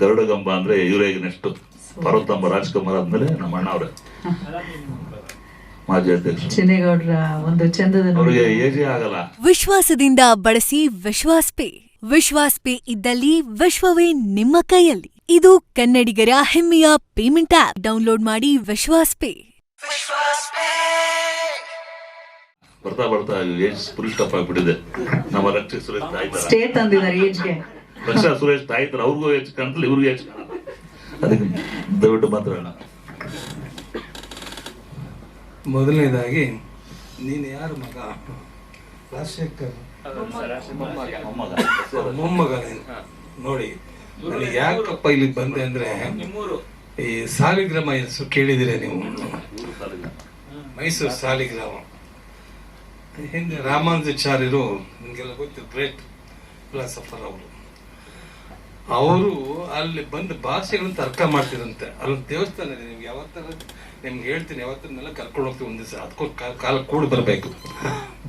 ಗರುಡಗಂಬ ಅಂದ್ರೆ ಇವರೇ ನೆಕ್ಸ್ಟ್ ಪರ್ವತಂಬ ರಾಜ್ಕುಮಾರ್ ಆದ್ಮೇಲೆ ನಮ್ಮ ಅಣ್ಣ ಅವ್ರೆ. ಮಾಜಿ ಅಧ್ಯಕ್ಷ ಒಂದು ಚಂದದ ಅವ್ರಿಗೆ ಆಗಲ್ಲ. ವಿಶ್ವಾಸದಿಂದ ಬಳಸಿ ವಿಶ್ವಾಸ್ ಪೇ. ವಿಶ್ವಾಸ್ ಪೇ ಇದ್ದಲ್ಲಿ ವಿಶ್ವವೇ ನಿಮ್ಮ ಕೈಯಲ್ಲಿ. ಇದು ಕನ್ನಡಿಗರ ಹೆಮ್ಮೆಯ ಪೇಮೆಂಟ್ ಆಪ್ ಡೌನ್ಲೋಡ್ ಮಾಡಿ ವಿಶ್ವಾಸ್ ಪೇ. ಬರ್ತಾ ಬರ್ತಾ ಏಜ್ ಪುರುಷ್ ಟಪ್ ಆಗ್ಬಿಟ್ಟಿದೆ. ನಮ್ಮ ರಕ್ಷಕ ಸ್ಟೇ ತಂದಿದ್ದಾರೆ ಏಜ್ಗೆ ರಕ್ಷಾ ಸುರೇಶ್ ತಾಯ್ತಾರ ಅವ್ರಿಗೂ ಹೆಚ್ಚು ಕಾಣ್ತಲ್ಲ ಇವ್ರಿಗೂ ಹೆಚ್ಚು ಕಾಣಲ್ಲ ಅದಕ್ಕೆ ದಯವಿಟ್ಟು ಮಾತಾಡೋಣ ಮೊದಲನೇದಾಗಿ ನೀನು ಯಾರು ಮಗ? ರಾಜಶೇಖರ್. ಮೊಮ್ಮಗ. ಮೊಮ್ಮಗ. ನೋಡಿ ನನಗೆ ಯಾಕಪ್ಪ ಇಲ್ಲಿಗೆ ಬಂದೆ ಅಂದ್ರೆ ಈ ಸಾಲಿಗ್ರಾಮ ಹೆಸರು ಕೇಳಿದಿರ ನೀವು? ಮೈಸೂರು ಸಾಲಿಗ್ರಾಮ. ಹಿಂದೆ ರಾಮಾನುಜಾಚಾರ್ಯರು ನಿಮಗೆಲ್ಲ ಗೊತ್ತು ಗ್ರೇಟ್ ಫಿಲಾಸಫರ್ ಅವರು. ಅವರು ಅಲ್ಲಿ ಬಂದು ಭಾಷೆಗಳನ್ನು ತರ್ಕ ಮಾಡ್ತಿರಂತೆ ಅಲ್ಲಿ ದೇವಸ್ಥಾನ ಇದೆ ನಿಮ್ಗೆ ಯಾವತ್ತರ ನಿಮ್ಗೆ ಹೇಳ್ತೀನಿ ಯಾವತ್ತನ್ನೆಲ್ಲ ಕರ್ಕೊಂಡು ಹೋಗ್ತೀವಿ ಒಂದು ದಿವಸ ಅದಕ್ಕೂ ಕಾಲ ಕೂಡಿ ಬರಬೇಕು.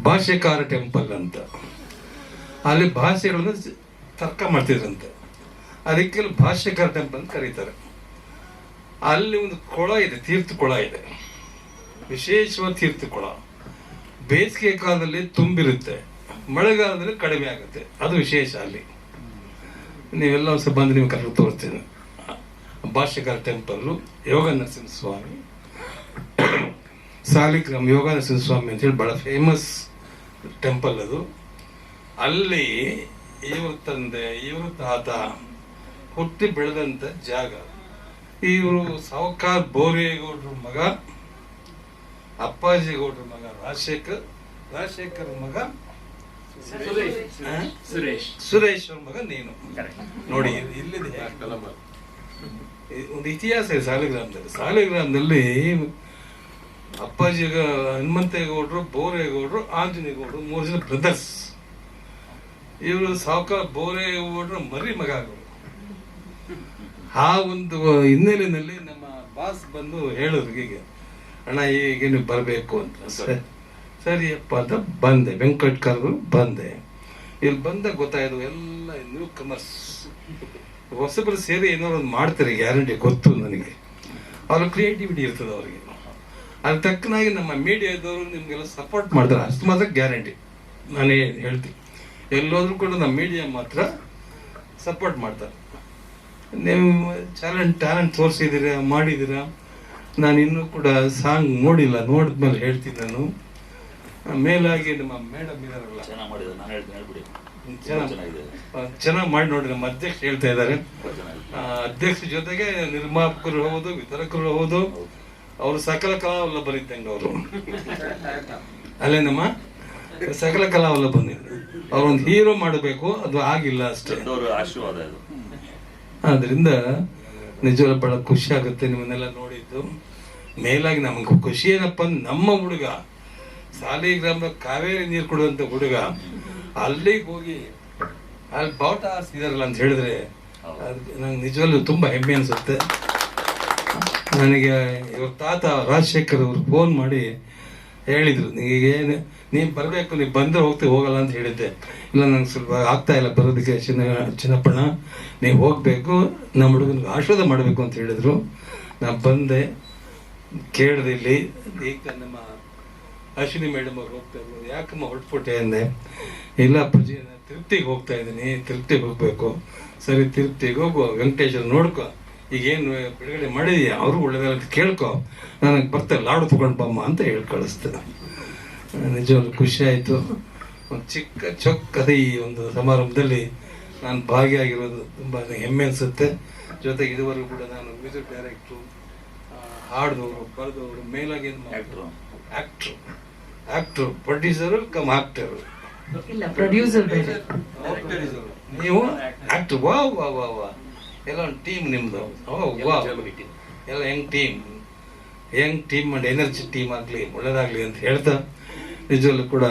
ಭಾಷೆಕಾರ ಟೆಂಪಲ್ ಅಂತ. ಅಲ್ಲಿ ಭಾಷೆಗಳನ್ನು ತರ್ಕ ಮಾಡ್ತಿದ್ರಂತೆ. ಅದಕ್ಕೆ ಭಾಷೆಕಾರ ಟೆಂಪಲ್ ಅಂತ ಕರೀತಾರೆ. ಅಲ್ಲಿ ಒಂದು ಕೊಳ ಇದೆ, ತೀರ್ಥ ಕೊಳ ಇದೆ. ವಿಶೇಷವಾದ ತೀರ್ಥ ಕೊಳ. ಬೇಸಿಗೆ ಕಾಲದಲ್ಲಿ ತುಂಬಿರುತ್ತೆ. ಮಳೆಗಾಲದಲ್ಲಿ ಕಡಿಮೆ ಆಗುತ್ತೆ. ಅದು ವಿಶೇಷ ಅಲ್ಲಿ. ನೀವೆಲ್ಲ ಸಹ ಬಂದು ನಿಮ್ಗೆ ಕರ್ಕೊಂಡು ತೋರಿಸ್ತೇನೆ. ಭಾಷೆಗಾರ ಟೆಂಪಲ್ಲು ಯೋಗ ನರಸಿಂಹ ಸ್ವಾಮಿ, ಸಾಲಿಗ್ರಾಮ್ ಯೋಗ ನರಸಿಂಹ ಸ್ವಾಮಿ ಅಂತ ಹೇಳಿ ಬಹಳ ಫೇಮಸ್ ಟೆಂಪಲ್ ಅದು. ಅಲ್ಲಿ ಇವ್ರ ತಂದೆ, ಇವ್ರ ತಾತ ಹುಟ್ಟಿ ಬೆಳೆದಂತ ಜಾಗ. ಇವರು ಸಾವುಕಾರ್ ಬೋರೇಗೌಡ್ರ ಮಗ ಅಪ್ಪಾಜಿ ಗೌಡ್ರ ಮಗ ರಾಜಶೇಖರ್ ರಾಜಶೇಖರ್ ಮಗ ಆ? ಸುರೇಶ್. ಅವ್ರ ಮಗ ನೀನು. ನೋಡಿ ಇಲ್ಲಿದೆ ಒಂದು ಇತಿಹಾಸ ಇದೆ ಸಾಲಿಗ್ರಾಮದಲ್ಲಿ ಸಾಲಿಗ್ರಾಮದಲ್ಲಿ ಅಪ್ಪಾಜಿ ಹನುಮಂತೇಗೌಡರು ಬೋರೇಗೌಡರು ಆಂಜನೇಯಗೌಡರು ಮೂರು ಜನ ಬ್ರದರ್ಸ್ ಇವರು ಸಾವುಕಾರ ಬೋರೇಗೌಡರು ಮರಿ ಮಗ ಅವರು ಆ ಒಂದು ಹಿನ್ನೆಲೆಯಲ್ಲಿ ನಮ್ಮ ಬಾಸ್ ಬಂದು ಹೇಳಿದ್ರು ಹೀಗೆ ಅಣ್ಣ ಹೀಗೆ ನೀವು ಬರಬೇಕು ಅಂತ. ಸರಿ. ಸರಿಯಪ್ಪ ಅಂತ ಬಂದೆ. ವೆಂಕಟ್ಕರ್ ಬಂದೆ. ಇಲ್ಲಿ ಬಂದಾಗ ಗೊತ್ತಾಯಿತು, ಎಲ್ಲ ನ್ಯೂ ಕಮರ್ಸ್ ಹೊಸಬರು ಸೇರಿ ಏನೋ ಒಂದು ಮಾಡ್ತಾರೆ ಗ್ಯಾರಂಟಿ ಗೊತ್ತು ನನಗೆ. ಅವ್ರ ಕ್ರಿಯೇಟಿವಿಟಿ ಇರ್ತದೆ ಅವರಿಗೆ. ಅದ್ರ ತಕ್ಕನಾಗಿ ನಮ್ಮ ಮೀಡಿಯಾದವರು ನಿಮಗೆಲ್ಲ ಸಪೋರ್ಟ್ ಮಾಡ್ತಾರೆ. ಅಷ್ಟು ಮಾತ್ರ ಗ್ಯಾರಂಟಿ ನಾನೇ ಹೇಳ್ತೀನಿ ಎಲ್ಲೋದ್ರೂ ಕೂಡ ನಮ್ಮ ಮೀಡಿಯಾ ಮಾತ್ರ ಸಪೋರ್ಟ್ ಮಾಡ್ತಾರೆ. ನೀವು ಚಾಲೆಂಟ್ ಟ್ಯಾಲೆಂಟ್ ತೋರಿಸಿದ್ದೀರಾ, ಮಾಡಿದ್ದೀರಾ? ನಾನು ಇನ್ನೂ ಕೂಡ ಸಾಂಗ್ ನೋಡಿಲ್ಲ, ನೋಡಿದ್ಮೇಲೆ ಹೇಳ್ತೀನಿ ನಾನು. ಮೇಲಾಗಿ ನಮ್ಮ ಮೇಡಮ್ ಇದಾರಲ್ಲ. ಚೆನ್ನಾಗಿ ಮಾಡಿದ ನಾನು ಹೇಳ್ತೀನಿ ಹೇಳ್ಬಿಡಿ. ಚೆನ್ನಾಗಿ ಚೆನ್ನಾಗಿದೆ. ಚೆನ್ನಾಗಿ ಮಾಡಿ ನೋಡಿ ನಮ್ಮ ಅಧ್ಯಕ್ಷ ಹೇಳ್ತಾ ಇದ್ದಾರೆ. ಅಧ್ಯಕ್ಷ ಜೊತೆಗೆ ನಿರ್ಮಾಪಕರು ಹೌದು ವಿತರಕರು ಹೌದು ಅವರು ಸಕಲ ಕಲಾವಲ್ಲ ಕಲಾವಲ್ಲಭರಿದ್ದಂಗೆ ಅವರು ಅಲ್ಲೇನಮ್ಮ? ಸಕಲ ಕಲಾವಲ್ಲ ಬಂದಿದ್ರು ಅವ್ರೊಂದು ಹೀರೋ ಮಾಡಬೇಕು ಅದು ಆಗಿಲ್ಲ ಅಷ್ಟೇ. ಆಶೀರ್ವಾದ ಅದು ಆದ್ರಿಂದ ನಿಜವಾಗ್ಲೂ ಬಹಳ ಖುಷಿ ಆಗುತ್ತೆ ನಿಮ್ಮನ್ನೆಲ್ಲ ನೋಡಿದ್ದು. ಮೇಲಾಗಿ ನಮಗೆ ಖುಷಿ ಏನಪ್ಪ ನಮ್ಮ ಹುಡುಗ. ಸಾಲಿಗ್ರಾಮದ ಕಾವೇರಿ ನೀರು ಕೊಡುವಂತ ಹುಡುಗ ಅಲ್ಲಿಗೆ ಹೋಗಿ ಅಲ್ಲಿ ಬಾವುಟ ಹಾರಿಸಿದಾರಲ್ಲ ಅಂತ ಹೇಳಿದ್ರೆ ಅದಕ್ಕೆ ನಂಗೆ ನಿಜವಾಗ್ಲೂ ತುಂಬಾ ಹೆಮ್ಮೆ ಅನಿಸುತ್ತೆ. ನನಗೆ ಇವ್ರ ತಾತ ರಾಜಶೇಖರ್ ಅವರು ಫೋನ್ ಮಾಡಿ ಹೇಳಿದರು ಏನು ನೀವು ಬರಬೇಕು ನೀವು ಬಂದ್ರೆ ಹೋಗ್ತೀವಿ ಹೋಗಲ್ಲ ಅಂತ ಹೇಳಿದ್ದೆ. ಇಲ್ಲ ನಂಗೆ ಸ್ವಲ್ಪ ಆಗ್ತಾ ಇಲ್ಲ ಬರೋದಕ್ಕೆ ಚಿನ್ನ ಚಿನ್ನಪ್ಪಣ್ಣ ನೀವು ಹೋಗಬೇಕು ನಮ್ಮ ಹುಡುಗನಿಗೆ ಆಶೀರ್ವಾದ ಮಾಡಬೇಕು ಅಂತ ಹೇಳಿದರು. ನಾನು ಬಂದೆ ಕೇಳಿದೆ ಇಲ್ಲಿ ಈಗ ನಮ್ಮ ಅಶ್ವಿನಿ ಮೇಡಮ್ ಅವ್ರು ಹೋಗ್ತಾ ಇದ್ರು ಯಾಕಮ್ಮ ಹೊರಟ್ಬಿಟ್ಟೆ ಅಂದೆ? ಇಲ್ಲ ಅಪ್ಪಾಜಿ ತೃಪ್ತಿಗೆ ತಿರುಪ್ತಿಗೆ ಹೋಗ್ತಾ ಇದ್ದೀನಿ. ತಿರುಪ್ತಿಗೆ ಹೋಗ್ಬೇಕು. ಸರಿ ತಿರುಪ್ತಿಗೆ ಹೋಗು. ವೆಂಕಟೇಶ್ವರ ನೋಡ್ಕೊ. ಈಗೇನು ಬಿಡುಗಡೆ ಮಾಡಿದೀಯ? ಅವರು ಒಳ್ಳೆದಲ್ಲ ಕೇಳ್ಕೊ. ನನಗೆ ಬರ್ತಾ ಲಾಡು ತಗೊಂಡು ಬಮ್ಮ ಅಂತ ಹೇಳಿ ಕಳಿಸ್ತಾರೆ ನಿಜವಾಗ್ಲೂ ಖುಷಿ ಆಯಿತು. ಒಂದು ಚಿಕ್ಕ ಚೊಕ್ಕದ ಈ ಒಂದು ಸಮಾರಂಭದಲ್ಲಿ ನಾನು ಭಾಗಿಯಾಗಿರೋದು ತುಂಬ ಹೆಮ್ಮೆ ಅನಿಸುತ್ತೆ. ಜೊತೆಗೆ ಇದುವರೆಗೂ ಕೂಡ ನಾನು ಮ್ಯೂಸಿಕ್ ಡೈರೆಕ್ಟ್ರು ಹಾಡಿದವರು ಬರೆದವರು ಮೇಲಾಗಿ actor actor actor producer cum actor ಇಲ್ಲ ಪ್ರೊಡ್ಯೂಸರ್ ಬೇರೆ. ನೀವು ಆಕ್ಟರ್ ವಾ ವಾ ವಾ ವಾ ಎಲ್ಲ ಒಂದು ಟೀಮ್ ನಿಮ್ದು. ಓ ವಾ ಎಲ್ಲ ಹೆಂಗ್ ಟೀಮ್ ಹೆಂಗ್ ಟೀಮ್ ಅಂಡ್ ಎನರ್ಜಿ ಟೀಮ್ ಆಗಲಿ ಒಳ್ಳೇದಾಗ್ಲಿ ಅಂತ ಹೇಳ್ತಾ ನಿಜವಲ್ಲೂ ಕೂಡ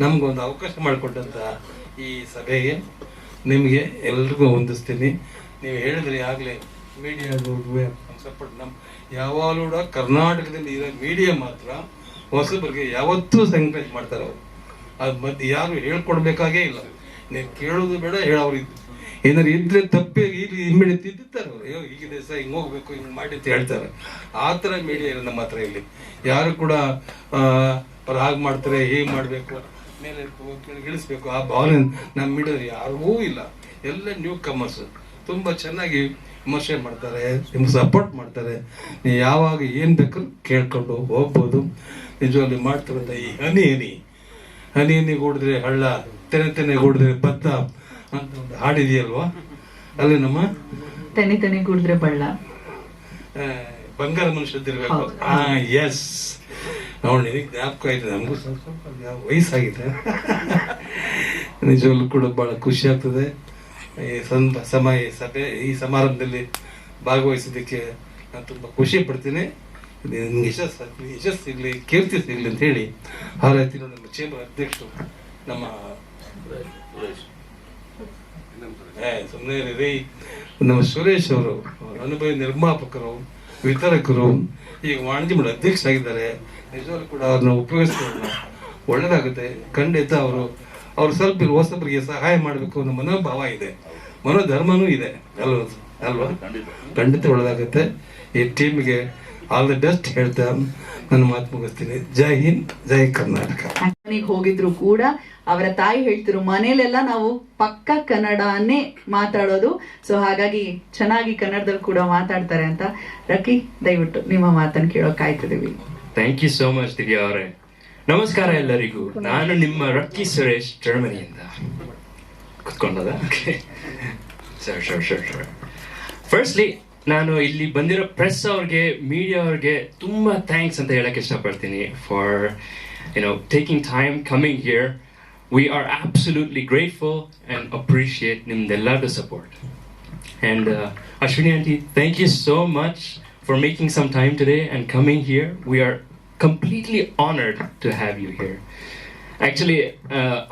ನಮ್ಗೊಂದು ಅವಕಾಶ ಮಾಡಿಕೊಟ್ಟಂತ ಈ ಸಭೆಗೆ ನಿಮಗೆ ಎಲ್ರಿಗೂ ಹೊಂದಿಸ್ತೀನಿ ನೀವು ಹೇಳಿದ್ರಿ ಆಗಲೇ ಮೀಡಿಯಾದವ್ರಿಗೆ ಸಪೋರ್ಟ್ ನಮ್ಮ ಯಾವಾಗಲೂ ಕೂಡ ಕರ್ನಾಟಕದಲ್ಲಿ ಇರೋ ಮೀಡಿಯಾ ಮಾತ್ರ ಹೊಸಬರಿಗೆ ಯಾವತ್ತೂ ಸಂಕರೇಜ್ ಮಾಡ್ತಾರೆ ಅವರು. ಅದು ಮತ್ತೆ ಯಾರು ಹೇಳ್ಕೊಡ್ಬೇಕಾಗೇ ಇಲ್ಲ. ನೀವು ಕೇಳೋದು ಬೇಡ ಹೇಳೋರು ಏನಾರು ಇದ್ರೆ ತಪ್ಪಿ ಇಲ್ಲಿ ಇಮ್ಮಿಡಿಯೇಟ್ ಇದ್ದಿರ್ತಾರೆ ಅವ್ರು. ಅಯ್ಯೋ ಹೀಗಿದೆ ದಿವಸ ಹಿಂಗೆ ಹೋಗ್ಬೇಕು, ಹಿಂಗೆ ಮಾಡಿ ಅಂತ ಹೇಳ್ತಾರೆ. ಆ ಥರ ಮೀಡಿಯಾ ಇಲ್ಲ ನಮ್ಮ ಹತ್ರ ಇಲ್ಲಿ. ಯಾರು ಕೂಡ ಹಾಗೆ ಮಾಡ್ತಾರೆ, ಹೇಗೆ ಮಾಡಬೇಕು, ಮೇಲೆ ಇಳಿಸ್ಬೇಕು. ಆ ಭಾವನೆ ನಮ್ಮ ಮೀಡಿಯಾ ಯಾರಿಗೂ ಇಲ್ಲ. ಎಲ್ಲ ನ್ಯೂ ಕಮರ್ಸ್ ತುಂಬ ಚೆನ್ನಾಗಿ ವಿಮರ್ಶೆ ಮಾಡ್ತಾರೆ, ನಿಮ್ಗೆ ಸಪೋರ್ಟ್ ಮಾಡ್ತಾರೆ. ನೀವು ಯಾವಾಗ ಏನು ಬೇಕಾದ್ರೂ ಕೇಳ್ಕೊಂಡು ಹೋಗ್ಬೋದು. ನಿಜವಾಗ್ಲೂ ಮಾಡ್ತಾರಂತ ಈ ಹನಿ ಹನಿ. ಹನಿ ಹನಿ ಕೂಡಿದ್ರೆ ಹಳ್ಳ ತೆನೆ ತೆನೆ ಕೂಡಿದ್ರೆ ಭತ್ತ ಅಂತ ಒಂದು ಹಾಡಿದೆಯಲ್ವಾ ಅಲ್ಲಿ ನಮ್ಮ ತೆನೆ ತೆನೆ ಕೂಡಿದ್ರೆ ಬಳ್ಳ. ಬಂಗಾರ ಮನುಷ್ಯದಿರ್ಬೇಕು ಆ ಹಾ ಎಸ್ ನೋಡಿ ನಿನಗೆ ಜ್ಞಾಪಕ ಆಯ್ತು. ನಮಗೂ ಸ್ವಲ್ಪ ಸ್ವಲ್ಪ ವಯಸ್ಸಾಗಿದೆ. ನಿಜವಾಗ್ಲೂ ಕೂಡ ಬಹಳ ಖುಷಿ ಆಗ್ತದೆ. ಈ ಸಂದ ಸಮಯ ಸಭೆ ಈ ಸಮಾರಂಭದಲ್ಲಿ ಭಾಗವಹಿಸೋದಕ್ಕೆ ನಾನು ತುಂಬ ಖುಷಿ ಪಡ್ತೀನಿ. ನಿಮ್ಗೆ ಯಶಸ್ಸು ಯಶಸ್ಸು ಸಿಗಲಿ ಕೀರ್ತಿ ಸಿಗಲಿ ಅಂತ ಹೇಳಿ ಹಾರೈತಿರೋ ನಮ್ಮ ಚೇಂಬರ್ ಅಧ್ಯಕ್ಷರು ನಮ್ಮ ಸುಮ್ಮನೆ ರೀ ನಮ್ಮ ಸುರೇಶ್ ಅವರು ಅನುಭವಿ ನಿರ್ಮಾಪಕರು ವಿತರಕರು ಈಗ ವಾಣಿಜ್ಯ ಮಂಡಳಿ ಅಧ್ಯಕ್ಷರಾಗಿದ್ದಾರೆ. ನಿಜವಾಗ್ಲೂ ಕೂಡ ಅವ್ರನ್ನ ಉಪಯೋಗಿಸ್ಕೊಂಡು ಒಳ್ಳೇದಾಗುತ್ತೆ. ಖಂಡಿತ ಅವರು ಅವ್ರು ಸ್ವಲ್ಪ ಹೊಸಬರಿಗೆ ಸಹಾಯ ಮಾಡಬೇಕು ಅನ್ನೋ ಮನೋಭಾವ ಇದೆ. ಮನೋಧರ್ಮನೂ ಇದೆ. ಅಲ್ವಾ? ಅಲ್ವಾ? ಖಂಡಿತ. ಒಳ್ಳೇದಾಗುತ್ತೆ. ಈ ಟೀಮ್ಗೆ ಆಲ್ ದ ಬೆಸ್ಟ್ ಹೇಳ್ತಾ ನನ್ನ ಮಾತು ಮುಗಿಸ್ತೀನಿ. ಜೈ ಹಿಂದ್ ಜೈ ಕರ್ನಾಟಕ. ಮನೆಗೆ ಹೋಗಿದ್ರು ಕೂಡ ಅವರ ತಾಯಿ ಹೇಳ್ತಿರು ಮನೇಲೆಲ್ಲ ನಾವು ಪಕ್ಕ ಕನ್ನಡನೇ ಮಾತಾಡೋದು. ಸೊ ಹಾಗಾಗಿ ಚೆನ್ನಾಗಿ ಕನ್ನಡದಲ್ಲಿ ಕೂಡ ಮಾತಾಡ್ತಾರೆ ಅಂತ ರಕಿ ದಯವಿಟ್ಟು ನಿಮ್ಮ ಮಾತನ್ನು ಕೇಳೋಕೆ ಕಾಯ್ತಿದ್ದೀವಿ. Thank you so much Divya ಅವರೇ. ನಮಸ್ಕಾರ ಎಲ್ಲರಿಗೂ. ನಾನು ನಿಮ್ಮ ರಕ್ಕಿ ಸುರೇಶ್ ಜರ್ಮನಿಯಿಂದ ಕುತ್ಕೊಂಡದ? Sir sir sir sir firstly ನಾನು ಇಲ್ಲಿ ಬಂದಿರೋ ಪ್ರೆಸ್ ಅವ್ರಿಗೆ ಮೀಡಿಯಾ ಅವ್ರಿಗೆ ತುಂಬ ಥ್ಯಾಂಕ್ಸ್ ಅಂತ ಹೇಳಕ್ಕೆ ಇಷ್ಟಪಡ್ತೀನಿ for you know taking time coming here we are absolutely grateful and appreciate ನಿಮ್ದೆಲ್ಲರದು support And uh, Ashwini Auntie, thank you so much for making some time today and coming here. We are completely honored to have you here. ಆಕ್ಚುಲಿ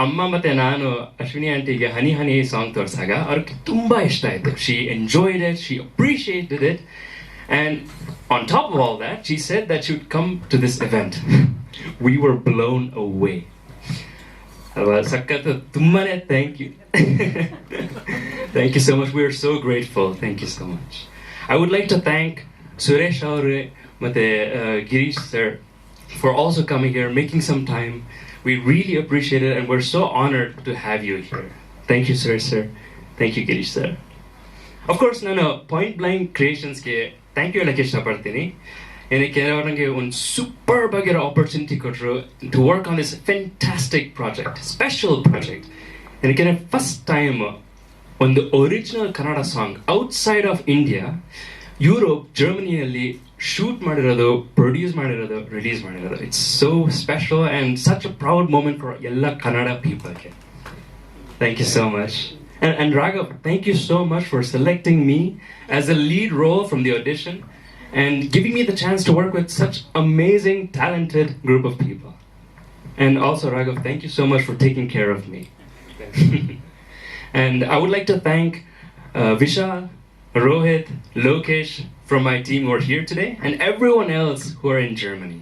ಅಮ್ಮ ಮತ್ತೆ ನಾನು ಅಶ್ವಿನಿ ಆಂಟಿಗೆ ಹನಿ ಹನಿ song ತೋರಿಸಾಗ ಅವ್ರಿಗೆ ತುಂಬಾ ಇಷ್ಟ ಆಯ್ತು. She enjoyed it she appreciated it and on top of all that she said that should come to this event we were blown away ಅಲ್ವಾ ಸಖತ್ ತುಂಬಾನೇ thank you thank you so much we are so grateful thank you so much I would like to thank Suresh ಅವರೇ ಮತ್ತೆ Girish sir for also coming here, making some time. We really appreciate it, and we're so honored to have you here. Thank you, sir, sir. Thank you, Girish, sir. Of course, ನಾನು point blank ಕ್ರಿಯೇಷನ್ಸ್ಗೆ thank you ಹೇಳಕ್ಕೆ ಇಷ್ಟಪಡ್ತೀನಿ ಏನಕ್ಕೆ ಅವ್ರಿಗೆ ಒಂದು super ಆಗಿರೋ opportunity ಕೊಟ್ಟರು to work on this fantastic project special project ಏನಕ್ಕೆ ಫಸ್ಟ್ ಟೈಮ್ ಒಂದು original Kannada song outside of India Europe ಜರ್ಮನಿಯಲ್ಲಿ ಶೂಟ್ ಮಾಡಿರೋದು ಪ್ರೊಡ್ಯೂಸ್ ಮಾಡಿರೋದು ರಿಲೀಸ್ ಮಾಡಿರೋದು it's so special and such a proud moment for ಎಲ್ಲ Kannada ಪೀಪಲ್ಗೆ Thank you so much. And, and Raghav, thank you so much for selecting me as a lead role from the audition and giving me the chance to work with such amazing, talented group of people. And also, Raghav, thank you so much for taking care of me. and I would like to thank uh, Vishal, Rohit, Lokesh from my team who are here today, and everyone else who are in Germany.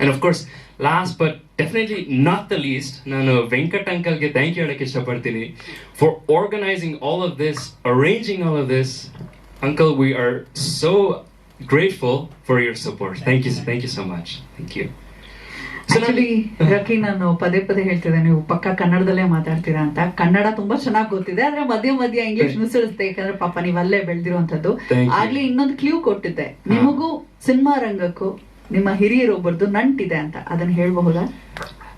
And of course, last but definitely not the least, ನಾನು Venkat ಅಂಕಲ್ಗೆ thank you ಹೇಳಕ್ಕೆ ಇಷ್ಟಪಡ್ತೀನಿ for organising all of this arranging all of this uncle we are so grateful for your support thank you thank you so much thank you Actually Rocky ನಾನು ಪದೇ ಪದೇ ಹೇಳ್ತಿದ್ದೆ ನೀವು ಪಕ್ಕ ಕನ್ನಡದಲ್ಲೇ ಮಾತಾಡ್ತೀರಾ ಅಂತ. ಕನ್ನಡ ತುಂಬಾ ಚೆನ್ನಾಗಿ ಗೊತ್ತಿದೆ ಆದ್ರೆ ಮಧ್ಯ ಮಧ್ಯ ಇಂಗ್ಲಿಷ್ ನುಸುಳಿಸ್ತೆ ಯಾಕಂದ್ರೆ ಪಾಪ ನೀವು ಅಲ್ಲೇ ಬೆಳೆದಿರುವಂತದ್ದು ಆಗ್ಲಿ ಇನ್ನೊಂದು ಕ್ಲೂ ಕೊಟ್ಟಿದ್ದೆ. ನಿಮಗೂ ಸಿನಿಮಾ ರಂಗಕ್ಕೂ ನಿಮ್ಮ ಹಿರಿಯರೊಬ್ಬರದು ನಂಟಿದೆ ಅಂತ. ಅದನ್ನ ಹೇಳ್ಬಹುದಾ?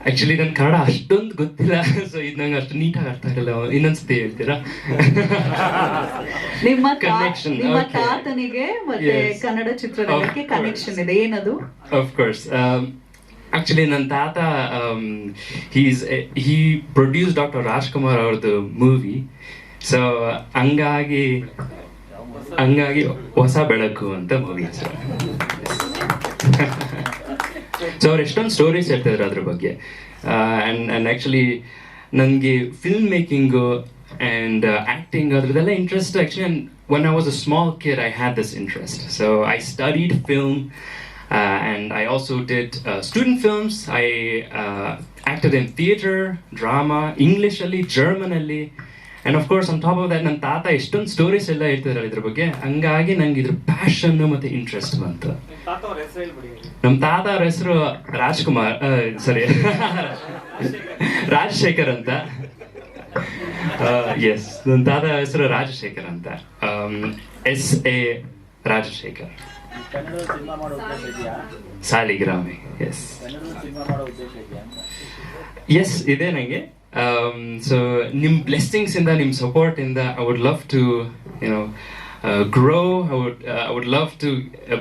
ಆಕ್ಚುಲಿ ನನ್ ಕನ್ನಡ ಅಷ್ಟೊಂದು ಗೊತ್ತಿಲ್ಲ. ಸೊ ಇದು ನಂಗೆ ಅಷ್ಟು ನೀಟಾಗಿ ಅರ್ಥ ಆಗಲ್ಲ. ಇನ್ನೊಂದ್ಸತಿ ಹೇಳ್ತೀರಾ? ನಿಮ್ಮ ಕನೆಕ್ಷನ್ ನಿಮ್ಮ ತಾತನಿಗೆ ಮತ್ತೆ ಕನ್ನಡ ಚಿತ್ರರಂಗಕ್ಕೆ ಕನೆಕ್ಷನ್. ಇದೆ. ಏನದು? Of course. Actually, ನನ್ನ ತಾತ he's he produced Dr. Rajkumar ಅವ್ರದ್ದು ಮೂವಿ ಸೊ ಹಂಗಾಗಿ ಹಂಗಾಗಿ ಹೊಸ ಬೆಳಕು ಅಂತ ಮೂವಿ ಸರ್ ಸೊ ಅವ್ರು ಎಷ್ಟೊಂದು ಸ್ಟೋರೀಸ್ ಹೇಳ್ತಿದ್ರು ಅದ್ರ ಬಗ್ಗೆ ಆ್ಯಂಡ್ ಆ್ಯಂಡ್ ಆ್ಯಕ್ಚುಲಿ ನನಗೆ film making and acting ಅದ್ರದ್ದೆಲ್ಲ interest actually one was a small kid, I had this interest. So I studied film uh, and I also did uh, student films. I uh, acted in theater, drama, English, German, and of course on top of that ನನ್ನ ತಾತ ಎಷ್ಟೊಂದು stories ಎಲ್ಲ ಹೇಳ್ತಿದ್ರಲ್ಲ ಇದ್ರ ಬಗ್ಗೆ. ಹಂಗಾಗಿ ನಂಗೆ ಇದ್ರ passion ಮತ್ತೆ ಇಂಟ್ರೆಸ್ಟ್ ಬಂತು. ನಮ್ಮ ತಾತ ಅವ್ರ ಹೆಸರು ರಾಜ್ಕುಮಾರ್ ಸರಿ ರಾಜಶೇಖರ್. ಅಂತ. ಎಸ್ ನನ್ನ ತಾತ ಹೆಸರು ರಾಜಶೇಖರ್ ಅಂತ. S A Rajashekhar. Kannada cinema ಮಾಡೋ ಉದ್ದೇಶ ಇದೆಯಾ ಸಾಲಿಗ್ರಾಮಿ ಎಸ್ ಕನ್ನಡ ಸಿನಿಮಾ ಮಾಡೋ ಉದ್ದೇಶ ಇದೆಯಾ ಅಂತ ಎಸ್ ಇದೆ ನನಗೆ ಸೊ ನಿಮ್ಮ ಬ್ಲೆಸ್ಸಿಂಗ್ಸ್ ಇಂದ ನಿಮ್ಮ ಸಪೋರ್ಟ್ ಇಂದ I would love to you know grow I would I would love to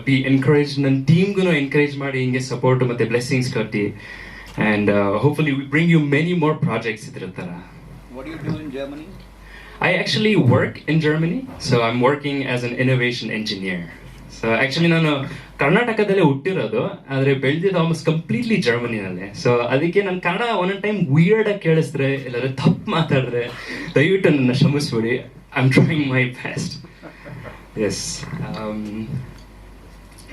be encourage ನನ್ನ ಟೀಮ್ಗೂ ಎನ್ಕರೇಜ್ ಮಾಡಿ ಹಿಂಗೆ ಸಪೋರ್ಟ್ ಮತ್ತೆ ಬ್ಲೆಸ್ಸಿಂಗ್ಸ್ ಕಟ್ಟಿ. And hopefully bring you many more projects ಇದ್ರ ಥರ What do you do in Germany? I actually work in Germany, so I'm so actually ನಾನು ಕರ್ನಾಟಕದಲ್ಲೇ ಹುಟ್ಟಿರೋದು, ಆದರೆ ಬೆಳೆದಿದ್ದು ಆಲ್ಮೋಸ್ಟ್ ಕಂಪ್ಲೀಟ್ಲಿ ಜರ್ಮನಿನಲ್ಲಿ ಸೊ ಅದಕ್ಕೆ ನನ್ನ ಕನ್ನಡ ಒಂದೊಂದು ಟೈಮ್ ವಿಯರ್ಡ್ ಆಗಿ ಕೇಳಿಸಿದ್ರೆ ಇಲ್ಲಾಂದ್ರೆ ತಪ್ಪು ಮಾತಾಡಿದ್ರೆ ದಯವಿಟ್ಟು ನನ್ನ ಕ್ಷಮಿಸ್ಬಿಡಿ I am trying my best as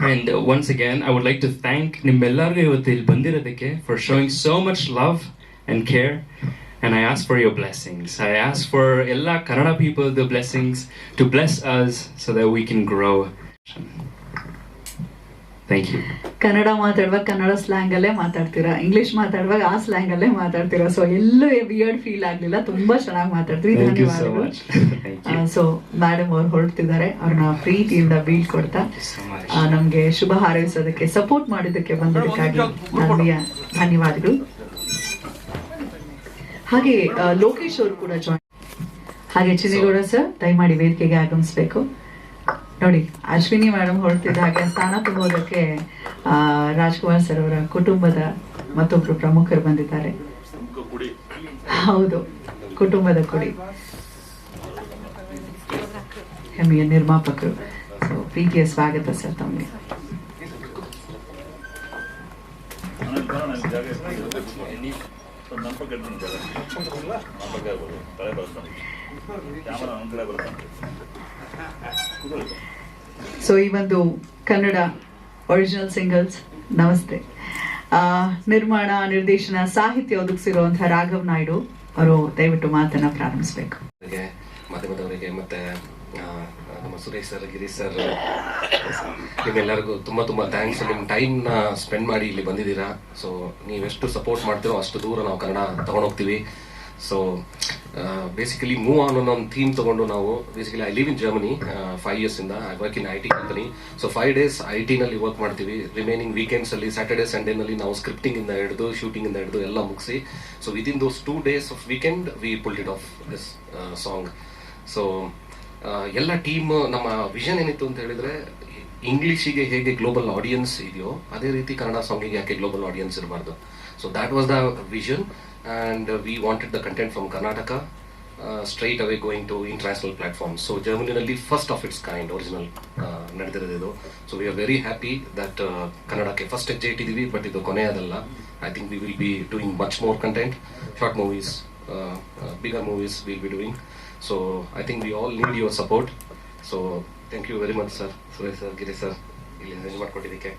and once again I would like to thank ನಿಮ್ಮೆಲ್ಲರಿಗೂ ಇವತ್ತು ಇಲ್ಲಿ ಬಂದಿರೋದಕ್ಕೆ for showing so much love and care And I ask for your blessings. I ask for Ella Kannada people the blessings to bless us so that we can grow. Kannada ಮಾತಾಡುವಾಗ Kannada slang ಅಲ್ಲೇ ಮಾತಾಡ್ತೀರಾ? English ಮಾತಾಡುವಾಗ ಆ slang ಅಲ್ಲೇ ಮಾತಾಡ್ತೀರಾ? So ಎಲ್ಲೂ beard feel ಆಗ್ಲಿಲ್ಲ. ತುಂಬಾ ಚೆನ್ನಾಗಿ ಮಾತಾಡ್ತೀರಿ ಧನ್ಯವಾದಗಳು. ಸೊ ಮೇಡಮ್ ಅವ್ರು ಹೊರಡ್ತಿದ್ದಾರೆ ಅವ್ರನ್ನ ಪ್ರೀತಿಯಿಂದ ಬೀಳ್ಕೊಡ್ತಾ ನಮ್ಗೆ ಶುಭ ಹಾರೈಸೋದಕ್ಕೆ ಸಪೋರ್ಟ್ ಮಾಡಿದ್ದಕ್ಕೆ ಬಂದಿದ್ದಕ್ಕಾಗಿ ಧನ್ಯವಾದಗಳು. ಹಾಗೆ ಲೋಕೇಶ್ ಅವರು ಕೂಡ ಜಾಯಿನ್ ಹಾಗೆ ಚಿನ್ನಿಗೌಡ ಸರ್ ದಯಮಾಡಿ ವೇದಿಕೆಗೆ ಆಗಮಿಸ್ಬೇಕು. ನೋಡಿ, ಅಶ್ವಿನಿ ಮೇಡಮ್ ಹೊರಟಿದ್ದ ಹಾಗೆ ಸ್ಥಾನ ತುಂಬೋದಕ್ಕೆ ರಾಜ್ಕುಮಾರ್ ಸರ್ ಅವರ ಕುಟುಂಬದ ಮತ್ತೊಬ್ರು ಪ್ರಮುಖರು ಬಂದಿದ್ದಾರೆ. ಹೌದು, ಕುಟುಂಬದ ಕುಡಿ. ಹೆಮ್ಮೆಯ ನಿರ್ಮಾಪಕರು. ಸೊ ಪ್ರೀತಿಯ ಸ್ವಾಗತ ಸರ್ ತಮಗೆ. ನಮ್ಮ ಸೊ ಈ ಒಂದು ಕನ್ನಡ ಒರಿಜಿನಲ್ ಸಿಂಗಲ್ಸ್ ನಮಸ್ತೆ. ನಿರ್ಮಾಣ, ನಿರ್ದೇಶನ, ಸಾಹಿತ್ಯ ಒದಗಿಸಿರುವಂತಹ ರಾಘವ್ ನಾಯ್ಡು ಅವರು ದಯವಿಟ್ಟು ಮಾತನ್ನ ಪ್ರಾರಂಭಿಸಬೇಕು. ಮಾಧ್ಯಮದವರಿಗೆ, ಮತ್ತೆ ನಮ್ಮ ಸುರೇಶ್ ಸರ್, ಗಿರೀಶ್ ಸರ್, ನಿಮ್ಮೆಲ್ಲರಿಗೂ ತುಂಬ ತುಂಬ ಥ್ಯಾಂಕ್ಸ್ ನಿಮ್ಮ ಟೈಮ್ನ ಸ್ಪೆಂಡ್ ಮಾಡಿ ಇಲ್ಲಿ ಬಂದಿದ್ದೀರಾ. ಸೊ ನೀವೆಷ್ಟು ಸಪೋರ್ಟ್ ಮಾಡ್ತೀರೋ ಅಷ್ಟು ದೂರ ನಾವು ಕನ್ನಡ ತಗೊಂಡೋಗ್ತೀವಿ. ಸೊ ಬೇಸಿಕಲಿ ಮೂವ್ ಆನ್ ಅನ್ನೋ ಒಂದು ಥೀಮ್ ತಗೊಂಡು ನಾವು basically I live in Germany five years ಇಂದ. I work in I T company so five days I ಟಿನಲ್ಲಿ ವರ್ಕ್ ಮಾಡ್ತೀವಿ. ರಿಮೈನಿಂಗ್ ವೀಕೆಂಡ್ಸ್ ಅಲ್ಲಿ ಸ್ಯಾಟರ್ಡೇ ಸಂಡೇನಲ್ಲಿ ನಾವು ಸ್ಕ್ರಿಪ್ಟಿಂಗ್ ಇಂದ ಹಿಡಿದು ಶೂಟಿಂಗ್ ಇಂದ ಹಿಡಿದು ಎಲ್ಲ ಮುಗಿಸಿ. So within those two days of weekend we pulled it off this song so ಎಲ್ಲ ಟೀಮ್ ನಮ್ಮ ವಿಷನ್ ಏನಿತ್ತು ಅಂತ ಹೇಳಿದ್ರೆ ಇಂಗ್ಲಿಷಿಗೆ ಹೇಗೆ ಗ್ಲೋಬಲ್ ಆಡಿಯನ್ಸ್ ಇದೆಯೋ, ಅದೇ ರೀತಿ ಕನ್ನಡ ಸಾಂಗಿಗೆ ಯಾಕೆ ಗ್ಲೋಬಲ್ ಆಡಿಯನ್ಸ್ ಇರಬಾರ್ದು. So that was the vision and we wanted the content from Karnataka straight away going to international platform so ಜರ್ಮನಿನಲ್ಲಿ first of its kind original ನಡೆದಿರೋದು ಇದು so we are very happy that ಕನ್ನಡಕ್ಕೆ first ಹೆಜ್ಜೆ ಇಟ್ಟಿದ್ದೀವಿ but ಇದು ಕೊನೆಯದಲ್ಲ. I think we will be doing much more content short movies bigger movies will be doing so I think we all need your support so thank you very much sir Suresh sir Girish sir ಇಲ್ಲಿ ಮಾಡಿಕೊಟ್ಟಿದ್ದಕ್ಕೆ.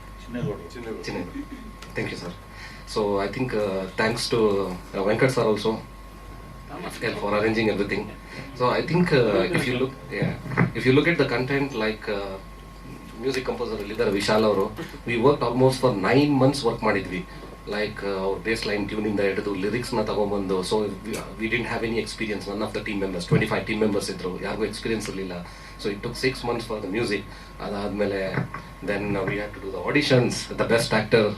Thank you sir so I think thanks to Venkat sir also for arranging everything. So I think uh, if you look, yeah, if you look at the content, like uh, music composer ಇದ್ದಾರೆ ವಿಶಾಲ್ ಅವರು we work almost for nine months work ಮಾಡಿದ್ವಿ like ಅವ್ರ base line ಟ್ಯೂನಿಂದ ಹಿಡಿದು ಲಿರಿಕ್ಸ್ನ ತಗೊಂಬಂದು so we didn't have any experience none of the team members twenty five team members ಇದ್ರು ಯಾರಿಗೂ ಎಕ್ಸ್ಪೀರಿಯನ್ಸ್ ಇರಲಿಲ್ಲ so it took six months for the music ಅದಾದಮೇಲೆ then we have to do the auditions the best actor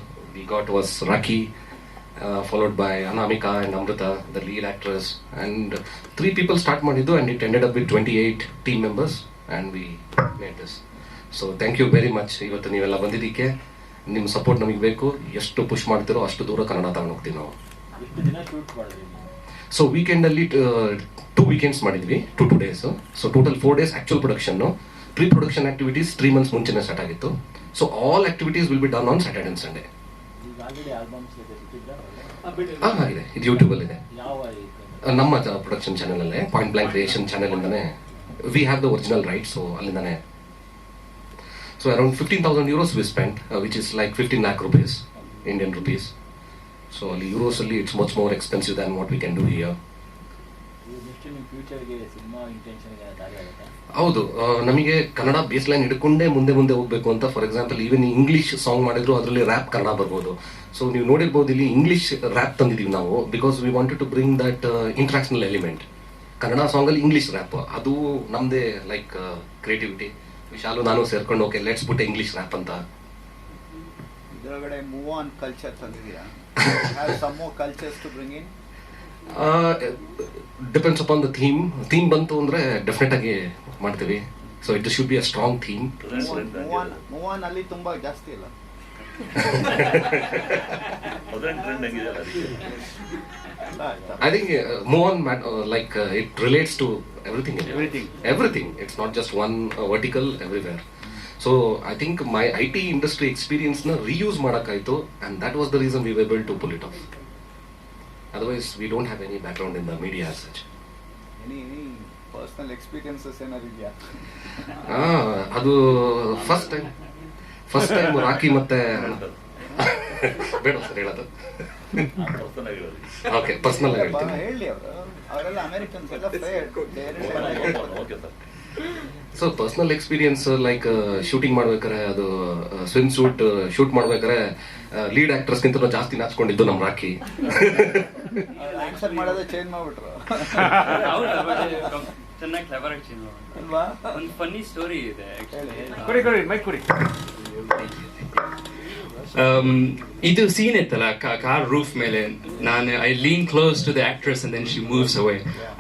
we got was Rocky uh, followed by Anamika and Amrita, the lead actress. And three people start ಮಾಡಿದ್ದು and it ended up with 28 team members and we made this. So thank you very much ಇವತ್ತು ನೀವೆಲ್ಲ ಬಂದಿದ್ದಕ್ಕೆ ನಿಮ್ಮ support ನಮಗೆ ಬೇಕು. ಎಷ್ಟು push ಮಾಡ್ತಿರೋ ಅಷ್ಟು ದೂರ ಕನ್ನಡ ತಗೊಂಡು ಹೋಗ್ತೀವಿ ನಾವು. ಸೊ ವೀಕೆಂಡಲ್ಲಿ ಟೂ ವೀಕೆಂಡ್ಸ್ ಮಾಡಿದ್ವಿ to two days so total four days actual production pre production activities three months ಮುಂಚೆನೇ ಸ್ಟಾರ್ಟ್ ಆಗಿತ್ತು. So all activities will be done on Saturday and Sunday ಹಾಂ ಇದೆ ಇದು ಯೂಟ್ಯೂಬಲ್ಲಿ ಇದೆ ಯಾವ ಇದು? ನಮ್ಮ ಪ್ರೊಡಕ್ಷನ್ ಚಾನೆಲ್ ಅಲ್ಲೇ ಪಾಯಿಂಟ್ ಬ್ಲಾಂಕ್ ಕ್ರಿಯೇಷನ್ ಚಾನೆಲ್ ಇಂದಾನೆ we have the original right so ಅಲ್ಲಿಂದನೇ. So around fifteen thousand euros we spend which is like fifteen lakh rupees Indian rupees so ಅಲ್ಲಿ ಯೂರೋಸ್ ಅಲ್ಲಿ it's much more expensive than what we can do here ಹೌದು ನಮಗೆ Kannada base line ಹಿಡ್ಕೊಂಡೇ ಮುಂದೆ ಮುಂದೆ ಹೋಗ್ಬೇಕು ಅಂತ for example even English song ಮಾಡಿದ್ರು ಅದರಲ್ಲಿ ರ್ಯಾಪ್ ಕನ್ನಡ ಬರ್ಬೋದು. ಸೊ ನೀವು ನೋಡಿರ್ಬೋದು ಇಲ್ಲಿ ಇಂಗ್ಲಿಷ್ ರ್ಯಾಪ್ ತಂದಿದ್ದೀವಿ ನಾವು because we wanted to bring that interactional element Kannada ಸಾಂಗಲ್ಲಿ English rap ಅದು ನಮ್ಮದೇ ಲೈಕ್ ಕ್ರಿಯೇಟಿವಿಟಿ ವಿಶಾಲು ನಾನು ಸೇರ್ಕೊಂಡು okay let's bit English rap ಅಂತ. ಇದರೊಳಗಡೆ move on culture ತಂದಿದ್ದೀರಾ? Have some more cultures to bring in depends upon the theme theme ಬಂತು ಅಂದ್ರೆ definite ಆಗಿ ಮಾಡ್ತೀವಿ so it should be a strong theme ಅಲ್ಲಿ ತುಂಬಾ ಜಾಸ್ತಿ ಇಲ್ಲ uh, uh, uh, it relates to everything. in life. Everything. Everything. It's not just one uh, vertical everywhere. So I think my IT industry experience na reuse ಮಾಡಕ್ಕಾಯ್ತು and that was the reason we were able to pull it off. Otherwise, we don't have any background in the media as such. Any any personal experiences ಏನಾದ್ರು ಇದೆಯಾ Ah, ಅದು first time first time Rocky ಮತ್ತೆ ಬೇಡ sir ಹೇಳೋದು. Okay personal ಆಗಿ ಹೇಳ್ತೀನಿ. ಹೇಳಿ ಅವರು. ಅವರೆಲ್ಲ ಅಮೆರಿಕನ್ಸ್ ಎಲ್ಲ so personal experience like shooting ಮಾಡ್ಬೇಕಾರೆ ಅದು ಸ್ವಿಮ್ ಸೂಟ್ ಶೂಟ್ ಮಾಡ್ಬೇಕಾರೆ ಲೀಡ್ ಆಕ್ಟ್ರೆಸ್ಗಿಂತ ಜಾಸ್ತಿ ನಾಚ್ಕೊಂಡಿದ್ದು ನಮ್ಮ ರಾಕಿ ಆನ್ಸರ್ ಮಾಡೋದೇ ಚೇಂಜ್ ಮಾಡ್ಬಿಟ್ರು. ಚೆನ್ನಾಗಿ ಕ್ಲೆವರ್ ಆಗಿ ಚೇಂಜ್ ಅಲ್ವಾ? ಒಂದು ಫನ್ನಿ ಸ್ಟೋರಿ ಇದೆ ಹೇಳಿ. ಕೊಡಿ ಕೊಡಿ ಮೈಕ್ ಕೊಡಿ. Um, ಇದು ಸೀನ್ ಇತ್ತಲ್ಲ ಕಾರ್ ರೂಫ್ ಮೇಲೆ. ನಾನು I lean close to the actress and then she moves away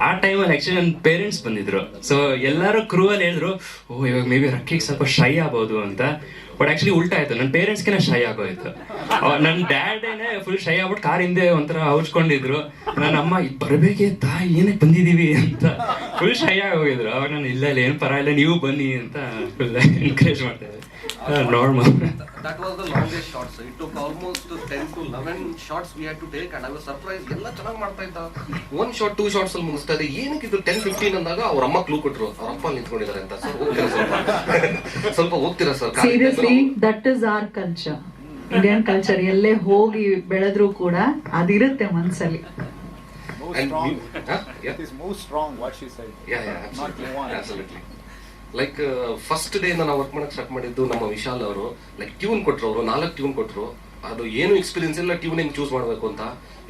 ಆ ಟೈಮಲ್ಲಿ ಆಕ್ಚುಲಿ ನನ್ನ ಪೇರೆಂಟ್ಸ್ ಬಂದಿದ್ರು. ಸೊ ಎಲ್ಲರೂ ಕ್ರೂ ಅಲ್ಲಿ ಹೇಳಿದ್ರು ಓ ಇವಾಗ ಮೇ ಬಿ ರಕ್ಕಿಗೆ ಸ್ವಲ್ಪ ಶೈ ಆಗ್ಬೋದು ಅಂತ. ಬಟ್ ಆಕ್ಚುಲಿ ಉಲ್ಟಾ ಆಯ್ತು. ನನ್ನ ಪೇರೆಂಟ್ಸ್ಗೆ ಶೈ ಆಗೋಯ್ತು ನನ್ನ ಡ್ಯಾಡೇನೆ ಫುಲ್ ಶೈ ಆಗ್ಬಿಟ್ಟು ಕಾರ್ ಹಿಂದೆ ಒಂಥರ ಔಚ್ಕೊಂಡಿದ್ರು ನನ್ನ ಅಮ್ಮ ಬರಬೇಕೆ ತಾಯಿ, ಏನಕ್ಕೆ ಬಂದಿದೀವಿ? ಅಂತ ಫುಲ್ ಶೈ ಆಗೋಗಿದ್ರು ಅವಾಗ ನಾನು, ಇಲ್ಲ ಇಲ್ಲ, ಏನು ಇಲ್ಲ ನೀವು ಬನ್ನಿ ಅಂತ ಫುಲ್ ಎನ್ಕರೇಜ್ ಮಾಡ್ತಾ ಇದ್ದೆ normal That was the longest shots. sir. It took almost 10 to 11 shots we had to take and I was surprised. ಎಲ್ಲ ಚೆನ್ನಾಗಿ ಮಾಡ್ತಾ ಇದ್ದ ಒನ್ ಶಾಟ್ ಟೂ ಶಾರ್ಟ್ಸ್ ಅಲ್ಲಿ ಮುಗಿಸ್ತಾ ಇದೆ ಏನಕ್ಕೆ ಇದು ಟೆನ್ ಫಿಫ್ಟೀನ್ ಅಂದಾಗ ಅವ್ರ ಅಮ್ಮ ಕ್ಲೂ ಕೊಟ್ರು ಅವ್ರ ಅಪ್ಪ ನಿಂತ್ಕೊಂಡಿದ್ದಾರೆ ಅಂತ ಸರ್ ಹೋಗ್ತೀರಾ ಸ್ವಲ್ಪ ಸ್ವಲ್ಪ ಹೋಗ್ತೀರಾ sir seriously that is our culture Indian culture ಎಲ್ಲೇ ಹೋಗಿ ಬೆಳೆದ್ರು ಕೂಡ ಅದಿರುತ್ತೆ ಮನಸ್ಸಲ್ಲಿ huh? Yeah. Yeah, yeah, absolutely. Absolutely. Like first day ನಾವು ವರ್ಕ್ ಮಾಡಕ್ ಸ್ಟಾರ್ಟ್ ಮಾಡಿದ್ದು ನಮ್ಮ ವಿಶಾಲ್ ಅವರು. ಲೈಕ್ ಟ್ಯೂನ್ ಕೊಟ್ಟರು ಅವರು, ನಾಲ್ಕು ಟ್ಯೂನ್ ಕೊಟ್ಟರು ಅದು ಏನು ಎಕ್ಸ್ಪೀರಿಯನ್ಸ್ ಇಲ್ಲ ಟ್ಯೂನ್ ಹೆಂಗೆ ಚೂಸ್ ಮಾಡಬೇಕು ಅಂತ.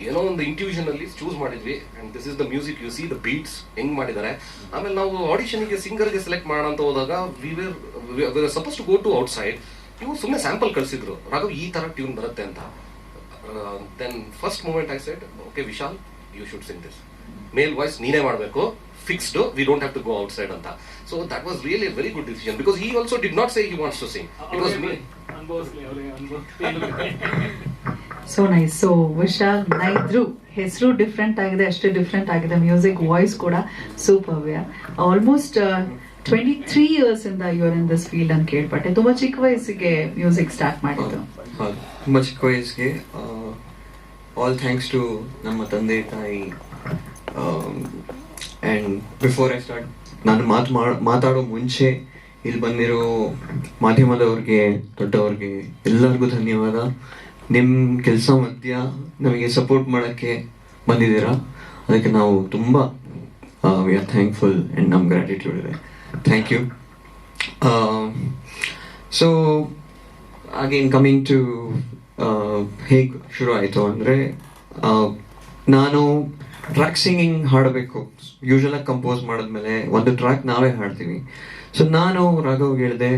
ಏನೋ ಒಂದು ಇಂಟ್ಯೂಷನ್ ಅಲ್ಲಿ ಚೂಸ್ ಮಾಡಿದ್ವಿ. And this is the music you see the beats ಹೆಂಗ್ ಮಾಡಿದ್ದಾರೆ. ಆಮೇಲೆ ನಾವು ಆಡಿಷನ್ಗೆ ಸಿಂಗರ್ಗೆ ಸೆಲೆಕ್ಟ್ ಮಾಡೋಣ ಅಂತ ಹೋದಾಗ we were suppose to go to outside ಇವ್ರು ಸುಮ್ಮನೆ ಸ್ಯಾಂಪಲ್ ಕಳಿಸಿದ್ರು. ರಾಘವ್, ಈ ತರ ಟ್ಯೂನ್ ಬರುತ್ತೆ ಅಂತ. Then first moment I said okay Vishal you should sing this male voice ನೀನೇ ಮಾಡಬೇಕು. Fixed we don't have to go outside ಅಂತ so that was really very good decision because he also did not say he wants to sing it was me so nice so Vishal ನೈದ್ರು ಹೆಸರು different ಆಗಿದೆ ಅಷ್ಟೇ different ಆಗಿದೆ music voice ಕೂಡ super almost twenty three years ಇಂದ your in this field ಅಂತ ಕೇಳ್ಪಟ್ಟೆ. ತುಂಬಾ ಚಿಕ್ಕ ವಯಸ್ಸಿಗೆ ಮ್ಯೂಸಿಕ್ ಸ್ಟಾರ್ಟ್ ಮಾಡಿದ್ದು. ತುಂಬಾ ಚಿಕ್ಕ ವಯಸ್ಸಿಗೆ ಆಲ್ ಥ್ಯಾಂಕ್ಸ್ ಟು ನಮ್ಮ ತಂದೆ ತಾಯಿ ಆ್ಯಂಡ್ ಬಿಫೋರ್ ಐ ಸ್ಟಾರ್ಟ್ ನಾನು ಮಾತು ಮಾತಾಡೋ ಮುಂಚೆ ಇಲ್ಲಿ ಬಂದಿರೋ ಮಾಧ್ಯಮದವ್ರಿಗೆ, ದೊಡ್ಡವ್ರಿಗೆ ಎಲ್ಲರಿಗೂ ಧನ್ಯವಾದ. ನಿಮ್ಮ ಕೆಲಸ ಮಧ್ಯ ನಮಗೆ ಸಪೋರ್ಟ್ ಮಾಡೋಕ್ಕೆ ಬಂದಿದ್ದೀರಾ? ಅದಕ್ಕೆ ನಾವು ತುಂಬ ವಿ ಆರ್ ಥ್ಯಾಂಕ್ಫುಲ್ ಆ್ಯಂಡ್ ನಮ್ಮ ಗ್ರ್ಯಾಟಿಟ್ಯೂಡ್ ಇದೆ. Thank you so again coming to ಹೇಗೆ ಶುರು ಆಯಿತು ಅಂದರೆ ನಾನು ಟ್ರ್ಯಾಕ್ ಸಿಂಗಿಂಗ್ ಹಾಡಬೇಕು. ಯೂಶಲಾಗಿ ಕಂಪೋಸ್ ಮಾಡಿದ್ಮೇಲೆ ಒಂದು ಟ್ರ್ಯಾಕ್ ನಾವೇ ಹಾಡ್ತೀವಿ. ಸೊ ನಾನು ರಾಘವ್ ಹೇಳಿದೆ,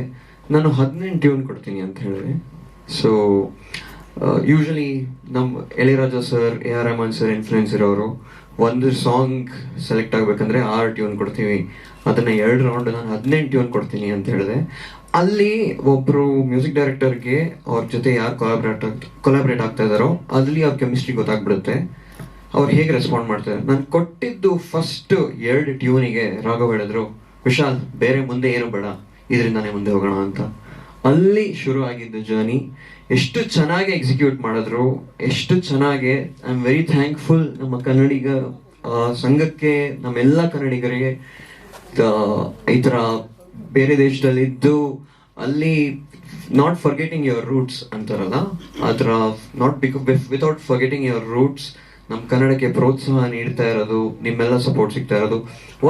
ನಾನು ಹದಿನೆಂಟು ಟ್ಯೂನ್ ಕೊಡ್ತೀನಿ ಅಂತ ಹೇಳಿದೆ ಸೊ ಯೂಶಲಿ ನಮ್ಮ Ilaiyaraaja sir A R Rahman sir influence ಇರೋರು ಒಂದು ಸಾಂಗ್ ಸೆಲೆಕ್ಟ್ ಆಗಬೇಕಂದ್ರೆ ಆರು ಟ್ಯೂನ್ ಕೊಡ್ತೀವಿ. ಅದನ್ನು ಎರಡು ರೌಂಡ್ ನಾನು ಹದಿನೆಂಟು ಟ್ಯೂನ್ ಕೊಡ್ತೀನಿ ಅಂತ ಹೇಳಿದೆ. ಅಲ್ಲಿ ಒಬ್ಬರು ಮ್ಯೂಸಿಕ್ ಡೈರೆಕ್ಟರ್ಗೆ ಅವ್ರ ಜೊತೆ ಯಾರು ಕೊಲಾಬ್ರೇಟ್ ಕೊಲಾಬ್ರೇಟ್ ಆಗ್ತಾ ಇದ್ದಾರೋ, ಅಲ್ಲಿ ಅವ್ರ ಕೆಮಿಸ್ಟ್ರಿ ಗೊತ್ತಾಗ್ಬಿಡುತ್ತೆ. ಅವ್ರು ಹೇಗೆ ರೆಸ್ಪಾಂಡ್ ಮಾಡ್ತಾರೆ? ನಾನು ಕೊಟ್ಟಿದ್ದು ಫಸ್ಟ್ ಎರಡು ಟ್ಯೂನಿಗೆ ರಾಘವ್ ಹೇಳಿದ್ರು, ವಿಶಾಲ್, ಬೇರೆ ಮುಂದೆ ಏನು ಬೇಡ ಇದರಿಂದಾನೇ ಮುಂದೆ ಹೋಗೋಣ ಅಂತ. ಅಲ್ಲಿ ಶುರು ಆಗಿದ್ದು ಜರ್ನಿ ಎಷ್ಟು ಚೆನ್ನಾಗಿ ಎಕ್ಸಿಕ್ಯೂಟ್ ಮಾಡಿದ್ರು, ಎಷ್ಟು ಚೆನ್ನಾಗಿ ಐ ಆಮ್ ವೆರಿ ಥ್ಯಾಂಕ್ಫುಲ್ ನಮ್ಮ ಕನ್ನಡಿಗ ಸಂಘಕ್ಕೆ, ನಮ್ಮೆಲ್ಲ ಕನ್ನಡಿಗರಿಗೆ ಈ ಥರ ಬೇರೆ ದೇಶದಲ್ಲಿದ್ದು, ಅಲ್ಲಿ ನಾಟ್ ಫರ್ಗೆಟಿಂಗ್ ಯುವರ್ ರೂಟ್ಸ್ ಅಂತಾರಲ್ಲ, ಆ ಥರ not big without forgetting your roots ನಮ್ಮ ಕನ್ನಡಕ್ಕೆ ಪ್ರೋತ್ಸಾಹ ನೀಡ್ತಾ ಇರೋದು, ನಿಮ್ಮೆಲ್ಲ ಸಪೋರ್ಟ್ ಸಿಗ್ತಾ ಇರೋದು.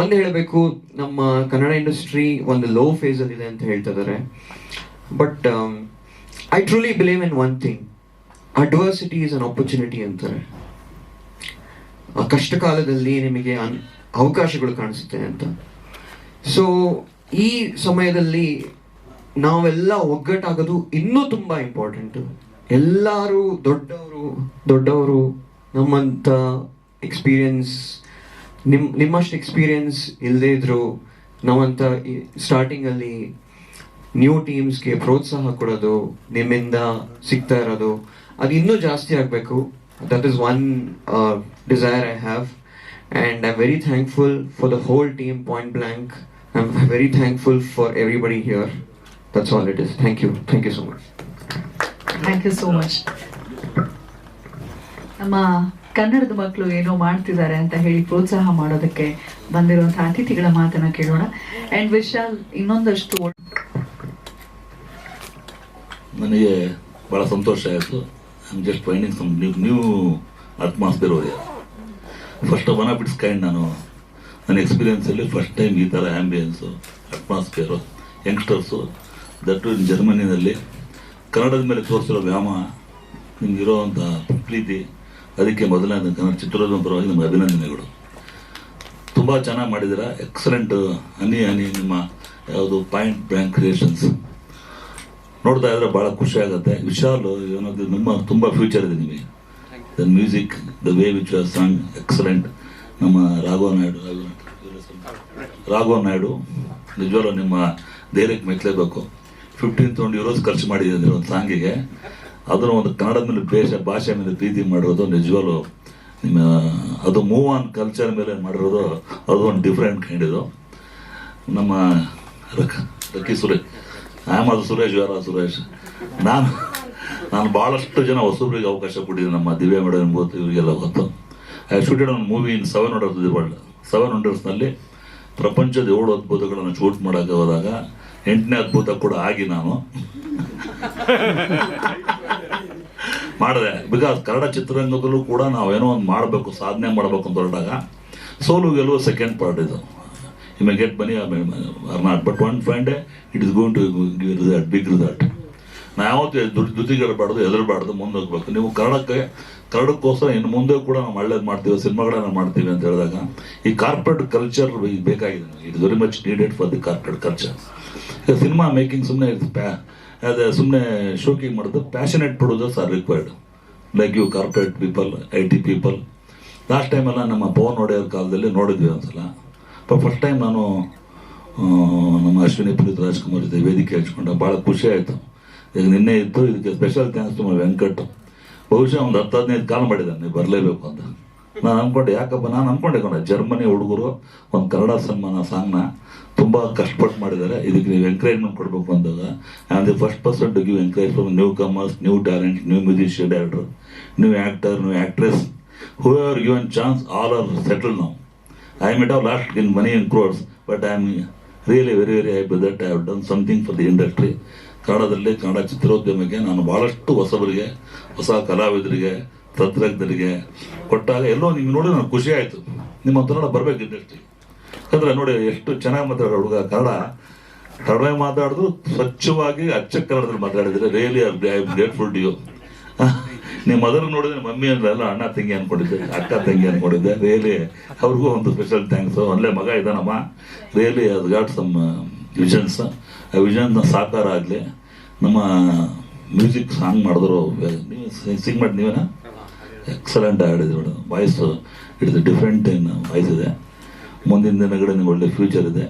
ಒಂದು ಹೇಳಬೇಕು, ನಮ್ಮ ಕನ್ನಡ ಇಂಡಸ್ಟ್ರಿ ಒಂದು ಲೋ ಫೇಸಲ್ಲಿ ಇದೆ ಅಂತ ಹೇಳ್ತಾ ಇದ್ದಾರೆ but I truly believe in one thing adversity is an opportunity ಅಂತಾರೆ. ಕಷ್ಟ ಕಾಲದಲ್ಲಿ ನಿಮಗೆ ಅನ್, ಅವಕಾಶಗಳು ಕಾಣಿಸುತ್ತೆ ಅಂತ. ಸೊ ಈ ಸಮಯದಲ್ಲಿ ನಾವೆಲ್ಲ ಒಗ್ಗಟ್ಟಾಗೋದು ಇನ್ನೂ ತುಂಬ ಇಂಪಾರ್ಟೆಂಟ್ ಎಲ್ಲರೂ ದೊಡ್ಡವರು ದೊಡ್ಡವರು ನಮ್ಮಂತ ಎಕ್ಸ್ಪೀರಿಯನ್ಸ್ ನಿಮ್ಮ ನಿಮ್ಮಷ್ಟು ಎಕ್ಸ್ಪೀರಿಯನ್ಸ್ ಇಲ್ಲದೇ ಇದ್ರು ನಾವಂತ ಸ್ಟಾರ್ಟಿಂಗಲ್ಲಿ ನ್ಯೂ ಟೀಮ್ಸ್ಗೆ ಪ್ರೋತ್ಸಾಹ ಕೊಡೋದು, ನಿಮ್ಮಿಂದ ಸಿಗ್ತಾ ಇರೋದು, ಅದು ಇನ್ನೂ ಜಾಸ್ತಿ ಆಗಬೇಕು. That is one desire I have and I very thankful for the whole team point blank I am very thankful for everybody here that's all it is thank you thank you so much thank you so much ನಮ್ಮ ಕನ್ನಡದ ಮಕ್ಕಳು ಏನೋ ಮಾಡ್ತಿದ್ದಾರೆ ಅಂತ ಹೇಳಿ ಪ್ರೋತ್ಸಾಹ ಮಾಡೋದಕ್ಕೆ ಬಂದಿರುವಂತಹ ಅತಿಥಿಗಳ ಮಾತನ್ನ ಕೇಳೋಣ. ಅಂಡ್ ವಿಶಾಲ್ ಇನ್ನೊಂದಷ್ಟು ನನಗೆ ಬಹಳ ಸಂತೋಷ ಆಯಿತು. Just finding some new atmosphere ಓರಿಯ first one of its kind ನಾನು, ನನ್ನ ಎಕ್ಸ್ಪೀರಿಯನ್ಸಲ್ಲಿ ಫಸ್ಟ್ ಟೈಮ್ ಈ ಥರ ಆ್ಯಂಬಿಯನ್ಸು ಅಟ್ಮಾಸ್ಫಿಯರು ಯಂಗ್ಸ್ಟರ್ಸು ಇನ್ ಜರ್ಮನಿನಲ್ಲಿ ಕನ್ನಡದ ಮೇಲೆ ತೋರಿಸಿರೋ ವ್ಯಾಮೋಹ ನಿಮ್ಗಿರೋವಂಥ ಪ್ರೀತಿ ಅದಕ್ಕೆ ಮೊದಲನೇ ಕನ್ನಡ ಚಿತ್ರೋದ್ಯಮ ಪರವಾಗಿ ನಿಮಗೆ ಅಭಿನಂದನೆಗಳು. ತುಂಬ ಚೆನ್ನಾಗಿ ಮಾಡಿದ್ದೀರಾ. ಎಕ್ಸಲೆಂಟ್ ಹನಿ ಹನಿ ನಿಮ್ಮ ಯಾವುದು ಪಾಯಿಂಟ್ ಬ್ಯಾಂಕ್ ಕ್ರಿಯೇಷನ್ಸ್ ನೋಡ್ತಾ ಇದ್ರೆ ಭಾಳ ಖುಷಿ ಆಗುತ್ತೆ. ವಿಶಾಲ್, ಏನಾದ್ರು ನಿಮ್ಮ ತುಂಬ ಫ್ಯೂಚರ್ ಇದೆ ನಿಮಗೆ. The music the way which are song excellent ನಮ್ಮ ರಾಘವ ನಾಯ್ಡು ರಾಘವ ನಾಯ್ಡು. ನಿಜವಾಗ್ಲೂ ನಿಮ್ಮ ಧೈರ್ಯಕ್ಕೆ ಮೆಚ್ಚಲೇಬೇಕು. ಫಿಫ್ಟೀನ್ ತೌಂಡ್ ಯೂರೋಸ್ ಖರ್ಚು ಮಾಡಿದ್ರೆ ಒಂದು ಸಾಂಗಿಗೆ ಅದರ ಒಂದು ಕನ್ನಡದ ಮೇಲೆ ದ್ವೇಷ ಭಾಷೆ ಮೇಲೆ ಪ್ರೀತಿ ಮಾಡಿರೋದು ನಿಜವಾಗ್ಲೂ ನಿಮ್ಮ, ಅದು ಮೂವ್ ಆನ್ ಕಲ್ಚರ್ ಮೇಲೆ ಮಾಡಿರೋದು ಅದು ಒಂದು ಡಿಫ್ರೆಂಟ್ ಕೈಂಡ್ ಇದು. ನಮ್ಮ ರಕ, ರಕ್ಕಿ ಸುರೇಶ್. ಆಮ್ ಅದು ಸುರೇಶ್ ಯಾರ ಸುರೇಶ್ ನಾನು ನಾನು ಭಾಳಷ್ಟು ಜನ ಹೊಸಬ್ರಿಗೆ ಅವಕಾಶ ಕೊಟ್ಟಿದ್ದೀನಿ ನಮ್ಮ ದಿವ್ಯಾ ಮೇಡಮ್ ಗೊತ್ತು ಇವರಿಗೆಲ್ಲ ಗೊತ್ತು. ಐ ಶೂಟೆಡ್ ಒಂದು movie in seven hundred the seven ಹಂಡ್ರೆಡ್ಸ್ನಲ್ಲಿ ಪ್ರಪಂಚದ ಏಳು ಅದ್ಭುತಗಳನ್ನು ಶೂಟ್ ಮಾಡೋಕ್ಕೆ ಹೋದಾಗ ಎಂಟನೇ ಅದ್ಭುತ ಕೂಡ ಆಗಿ ನಾನು. ಮಾಡಿದೆ. ಬಿಕಾಸ್ ಕನ್ನಡ ಚಿತ್ರರಂಗದಲ್ಲೂ ಕೂಡ ನಾವೇನೋ ಒಂದು ಮಾಡಬೇಕು, ಸಾಧನೆ ಮಾಡಬೇಕು ಅಂತ ಹೊರಟಾಗ ಸೋಲು ಗೆಲುವು ಸೆಕೆಂಡ್ ಪಾರ್ಟ್ ಇದು. May get money or not but one find it is going to give result big result ನಾವು ಯಾವತ್ತೂ ದುಡ್ಡು ದುಡ್ಡಿಗಿಡಬಾರ್ದು ಎದುರಬಾರ್ದು ಮುಂದೆ ಹೋಗ್ಬೇಕು ನೀವು ಕನ್ನಡಕ್ಕೆ, ಕನ್ನಡಕ್ಕೋಸ್ಕರ ಇನ್ನು ಮುಂದೆ ಕೂಡ ನಾವು ಒಳ್ಳೇದು ಮಾಡ್ತೀವಿ, ಸಿನಿಮಾಗಳನ್ನ ಮಾಡ್ತೀವಿ ಅಂತ ಹೇಳಿದಾಗ, ಈ ಕಾರ್ಪೊರೇಟ್ ಕಲ್ಚರ್ ಬೇಕಾಗಿದೆ. It very much needed for the corporate culture cinema making ಸುಮ್ಮನೆ ಅದೇ ಸುಮ್ಮನೆ ಶೋಕಿಂಗ್ ಮಾಡೋದು passionate producers sir required like you corporate people I T people last ಟೈಮೆಲ್ಲ ನಮ್ಮ ಪವನ್ ಒಡೆಯರ್ ಕಾಲದಲ್ಲಿ ನೋಡಿದ್ವಿ ಒಂದ್ಸಲ. ಫಸ್ಟ್ ಟೈಮ್ ನಾನು ನಮ್ಮ ಅಶ್ವಿನಿ ಪುನೀತ್ ರಾಜ್ಕುಮಾರ್ ಜೊತೆ ವೇದಿಕೆ ಹಚ್ಕೊಂಡೆ ಭಾಳ ಖುಷಿ ಆಯಿತು. ಈಗ ನಿನ್ನೆ ಇತ್ತು ಇದಕ್ಕೆ ಸ್ಪೆಷಲ್ ಥ್ಯಾಂಕ್ಸ್ ತುಂಬ ವೆಂಕಟ್. ಬಹುಶಃ ಒಂದು ಹತ್ತು ಹದಿನೈದು ಕಾಲ್ ಮಾಡಿದ್ದಾನೆ ಬರಲೇಬೇಕು ಅಂತ. ನಾನು ಅನ್ಕೊಂಡೆ ಯಾಕಪ್ಪ ನಾನು ಅನ್ಕೊಂಡೆ ಕಣ ಜರ್ಮನಿ ಹುಡುಗರು ಒಂದು ಕನ್ನಡ ಸನ್ಮಾನ ಸಾಂಗ್ನ ತುಂಬ ಕಷ್ಟಪಟ್ಟು ಮಾಡಿದ್ದಾರೆ. ಇದಕ್ಕೆ ನೀವು ಎಂಕರೇಜ್ಮೆಂಟ್ ಕೊಡಬೇಕು ಅಂದಾಗ and the first person to give encourage from newcomers new talent new musician director new actor new actress who are given chance all are settle ನಾವು I met of lost in money in crores, but I am really very very happy that I have done something for the industry ಕನ್ನಡದಲ್ಲಿ ಕನ್ನಡ ಚಿತ್ರೋದ್ಯಮಕ್ಕೆ ನಾನು ಭಾಳಷ್ಟು ಹೊಸಬರಿಗೆ ಹೊಸ ಕಲಾವಿದರಿಗೆ ತಂತ್ರಜ್ಞರಿಗೆ ಕೊಟ್ಟಾಗ ಎಲ್ಲೋ ನಿಮ್ಗೆ ನೋಡಿದ್ರೆ ನನಗೆ ಖುಷಿ ಆಯಿತು. ನಿಮ್ಮ ಕನ್ನಡ ಬರಬೇಕು ಇಂಡಸ್ಟ್ರಿಗೆ ಯಾಕಂದ್ರೆ ನೋಡಿ ಎಷ್ಟು ಚೆನ್ನಾಗಿ ಮಾತಾಡೋ ಹುಡುಗ. ಕನ್ನಡ ಕಡಿಮೆ ಮಾತಾಡಿದ್ರು, ಸ್ವಚ್ಛವಾಗಿ ಅಚ್ಚ ಕನ್ನಡದಲ್ಲಿ ಮಾತಾಡಿದ್ರೆ. Really I am grateful to you ನಿಮ್ಮ ಮದರ್ ನೋಡಿದ್ರೆ ಮಮ್ಮಿ ಅಂದ್ರಲ್ಲ ಅಣ್ಣ, ತಂಗಿ ಅನ್ಕೊಂಡಿದ್ದೆ, ಅಕ್ಕ, ತಂಗಿ ಅನ್ಕೊಂಡಿದ್ದೆ. ರಿಯಲಿ ಅವ್ರಿಗೂ ಒಂದು ಸ್ಪೆಷಲ್ ಥ್ಯಾಂಕ್ಸ್ ಅಲ್ಲೇ ಮಗ ಇದ್ದಾನಮ್ಮ. ರಿಯಲಿ ಅದು ಗಾಟ್ ಸಮ್ ವಿಷನ್ಸ್ ಆ ವಿಷನ್ ಸಾಕಾರ ಆಗಲಿ. ನಮ್ಮ ಮ್ಯೂಸಿಕ್ ಸಾಂಗ್ ಮಾಡಿದ್ರು ನೀವು ಸಿಂಗ್ ಮಾಡಿ ನೀವೇನಾ? ಎಕ್ಸಲೆಂಟ್ ಆಡಿದ್ರು madam voice it's different in voice ಇದೆ. ಮುಂದಿನ ದಿನಗಳಲ್ಲಿ ನಿಮ್ಗೆ ಒಳ್ಳೆ ಫ್ಯೂಚರ್ ಇದೆ.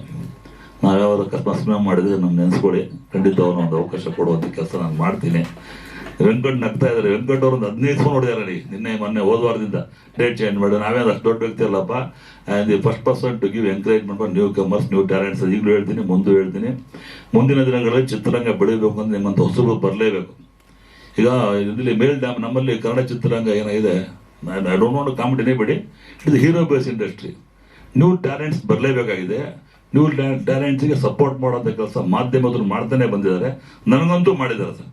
ನಾವು ಯಾವಾಗ ಅಕಸ್ಮಾತ್ ಮಾಡಿದ್ರೆ ನಮ್ಗೆ ನೆನೆಸ್ಕೊಳ್ಳಿ. ಖಂಡಿತ ಅವನು ಒಂದು ಅವಕಾಶ ಕೊಡುವಂಥ ಕೆಲಸ ನಾನು ಮಾಡ್ತೀನಿ. ವೆಂಕಟ್ ನಗ್ತಾ ಇದ್ದಾರೆ. ವೆಂಕಟ್ ಅವ್ರೊಂದು ಹದಿನೈದು ಫೋನ್ ಹೊಡೆದಾರೆ ರೀ ನಿನ್ನೆ, ಮೊನ್ನೆ ವಾರದಿಂದ. ಡೇಟ್ ಚೇಂಜ್ ಮಾಡಿ. ನಾವೇನು ಅಷ್ಟು ದೊಡ್ಡ ವ್ಯಕ್ತಿ ಅಲ್ಲಪ್ಪ. And the first person to give encouragement for newcomers new talents ಈಗಲೂ ಹೇಳ್ತೀನಿ, ಮುಂದೂ ಹೇಳ್ತೀನಿ. ಮುಂದಿನ ದಿನಗಳಲ್ಲಿ ಚಿತ್ರರಂಗ ಬೆಳಿಬೇಕು ಅಂದರೆ ನಿಮ್ಮಂಥ ಹೊಸಬರು ಬರಲೇಬೇಕು. ಈಗ ಇಲ್ಲಿ ಮೇಲ್ ಡ್ಯಾಮ್ ನಮ್ಮಲ್ಲಿ ಕನ್ನಡ ಚಿತ್ರರಂಗ ಏನಾಗಿದೆ? ಐ ಡೋಂಟ್ ವಾಂಟ್ ಕಾಮೆಂಟ್ ಬಿಡಿ it is hero base industry new talents ಬರಲೇಬೇಕಾಗಿದೆ. New ಟ್ಯಾಲೆಂಟ್ಸ್ಗೆ ಸಪೋರ್ಟ್ ಮಾಡೋಂಥ ಕೆಲಸ ಮಾಧ್ಯಮದವರು ಮಾಡ್ತಾನೆ ಬಂದಿದ್ದಾರೆ. ನನಗಂತೂ ಮಾಡಿದ್ದಾರೆ sir.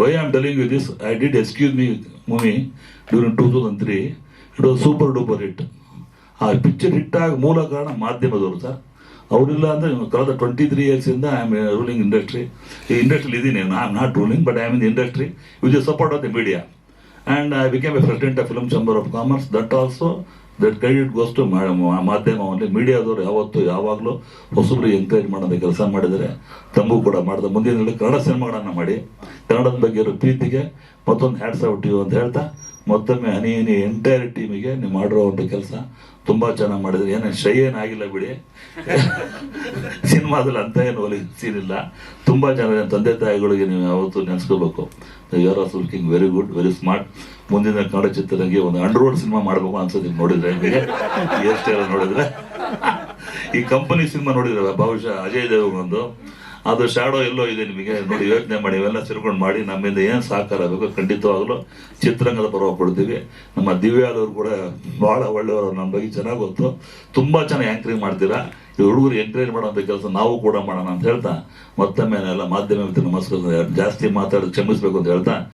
Why am telling you this I did excuse me movie during two thousand three it was super duper hit ಆ ಪಿಕ್ಚರ್ ಹಿಟ್ ಆಗ ಮೂಲ ಕಾರಣ ಮಾಧ್ಯಮದವರು ಸರ್. ಅವರಿಲ್ಲ ಅಂದರೆ ಕಳೆದ ಟ್ವೆಂಟಿ ತ್ರೀ ಇಯರ್ಸಿಂದ ಐ ಆಮ್ ರೂಲಿಂಗ್ ಇಂಡಸ್ಟ್ರಿ ಈ ಇಂಡಸ್ಟ್ರಿಲಿ ಇದ್ದೀನಿ. I am not ruling but I am in industry which is support of the media and I became a president of film chamber of commerce that also that credit goes to ಮಾಧ್ಯಮ only ಮೀಡಿಯಾದವರು ಯಾವತ್ತು ಯಾವಾಗಲೂ ಹೊಸಬ್ರು encourage ಮಾಡೋದು ಕೆಲಸ ಮಾಡಿದರೆ ತಮಗೂ ಕೂಡ ಮಾಡಿದ. ಮುಂದಿನ ಕನ್ನಡ ಸಿನಿಮಾಗಳನ್ನು ಮಾಡಿ. ಕನ್ನಡದ ಬಗ್ಗೆ ಇರೋ ಪ್ರೀತಿಗೆ ಮತ್ತೊಂದು ಹ್ಯಾಡ್ಸ್ ಔಟ್ ಅಂತ ಹೇಳ್ತಾ, ಮತ್ತೊಮ್ಮೆ ಹನಿ ಹನಿ ಎಂಟೈರ್ ಟೀಮಿಗೆ ನೀವು ಮಾಡಿರೋ ಒಂದು ಕೆಲಸ ತುಂಬಾ ಚೆನ್ನಾಗಿ ಮಾಡಿದ್ರು. ಏನೇನು ಶೈ ಏನಾಗಿಲ್ಲ ಬಿಡಿ. ಸಿನಿಮಾದಲ್ಲಿ ಅಂತ ಏನು ಒಲಿ ತುಂಬ ಚೆನ್ನಾಗಿ ತಂದೆ ತಾಯಿಗಳಿಗೆ ನೀವು ಯಾವತ್ತೂ ನೆನೆಸ್ಕೋಬೇಕು. You are working very good very smart ಮುಂದಿನ ಕನ್ನಡ ಚಿತ್ರರಂಗೆ ಒಂದು ಅಂಡರ್ವರ್ಡ್ ಸಿನಿಮಾ ಮಾಡಬೇಕು ಅನ್ಸುತ್ತೆ ನೋಡಿದ್ರೆ ನಿಮಗೆ. ನೋಡಿದ್ರೆ. ಈ ಕಂಪನಿ ಸಿನಿಮಾ ನೋಡಿದ್ರೆ ಬಹುಶಃ ಅಜಯ್ ದೇವಗೊಂದು ಅದು ಶಾಡೋ ಎಲ್ಲೋ ಇದೆ ನಿಮಗೆ. ನೋಡಿ, ಯೋಚನೆ ಮಾಡಿ, ಇವೆಲ್ಲ ತಿರ್ಕೊಂಡು ಮಾಡಿ, ನಮ್ಮಿಂದ ಏನು ಸಹಕಾರ ಬೇಕು ಖಂಡಿತವಾಗ್ಲೂ ಚಿತ್ರರಂಗದ ಪರವಾಗಿ ಕೊಡ್ತೀವಿ. ನಮ್ಮ ದಿವ್ಯಾದವ್ರು ಕೂಡ ಭಾಳ ಒಳ್ಳೆಯವರು ನಮ್ಮ ಬಗ್ಗೆ ಚೆನ್ನಾಗಿ ಗೊತ್ತು. ತುಂಬ ಚೆನ್ನಾಗಿ ಆಂಕರಿಂಗ್ ಮಾಡ್ತೀರಾ. ಈ ಹುಡುಗರು ಎಂಕರೇಜ್ ಮಾಡೋಂಥ ಕೆಲಸ ನಾವು ಕೂಡ ಮಾಡೋಣ ಅಂತ ಹೇಳ್ತಾ, ಮತ್ತೊಮ್ಮೆ ಎಲ್ಲ ಮಾಧ್ಯಮ ನಮಸ್ಕಾರ, ಜಾಸ್ತಿ ಮಾತಾಡೋದು ಕ್ಷಮಿಸ್ಬೇಕು ಅಂತ ಹೇಳ್ತಾ.